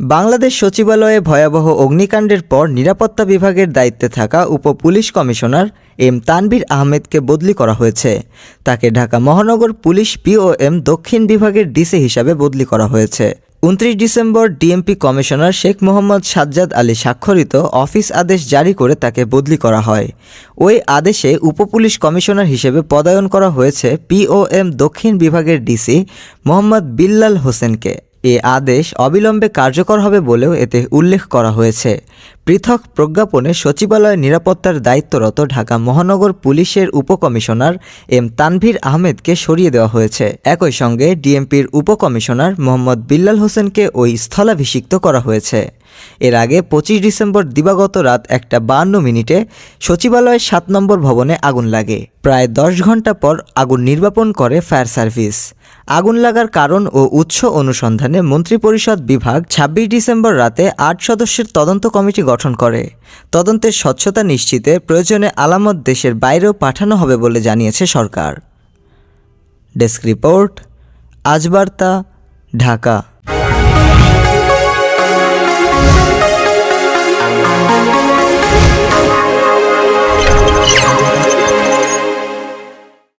বাংলাদেশ সচিবালয়ে ভয়াবহ অগ্নিকাণ্ডের পর নিরাপত্তা বিভাগের দায়িত্বে থাকা উপ পুলিশ কমিশনার এম তানভীর আহমেদকে বদলি করা হয়েছে। তাকে ঢাকা মহানগর পুলিশ পিওএম দক্ষিণ বিভাগের ডিসি হিসাবে বদলি করা হয়েছে। উনত্রিশ December DMP commissioner Sheikh Mohammad Sajjad Ali স্বাক্ষরিত অফিস আদেশ জারি করে তাকে বদলি করা হয়। ওই আদেশে উপপুলিশ কমিশনার হিসেবে পদায়ন করা হয়েছে পিওএম দক্ষিণ বিভাগের ডিসি মোহাম্মদ বিল্লাল হোসেনকে। এ আদেশ অবিলম্বে কার্যকর হবে বলেও এতে উল্লেখ করা হয়েছে। পৃথক প্রজ্ঞাপনে সচিবালয় নিরাপত্তার দায়িত্বরত ঢাকা মহানগর পুলিশের উপকমিশনার এম তানভীর আহমেদকে সরিয়ে দেওয়া হয়েছে। একই সঙ্গে ডিএমপির উপকমিশনার মোহাম্মদ বিল্লাল হোসেনকে ওই স্থলাভিষিক্ত করা হয়েছে। এর আগে পঁচিশ ডিসেম্বর দিবাগত রাত একটা বান্ন মিনিটে সচিবালয়ের সাত নম্বর ভবনে আগুন লাগে। প্রায় দশ ঘণ্টা পর আগুন নির্বাপন করে ফায়ার সার্ভিস। আগুন লাগার কারণ ও উৎস অনুসন্ধানে মন্ত্রিপরিষদ বিভাগ ছাব্বিশ ডিসেম্বর রাতে আট সদস্যের তদন্ত কমিটি গঠন করে। তদন্তের স্বচ্ছতা নিশ্চিতে প্রয়োজনে আলামত দেশের বাইরেও পাঠানো হবে বলে জানিয়েছে সরকার। Desk report, Ajbarta, Dhaka.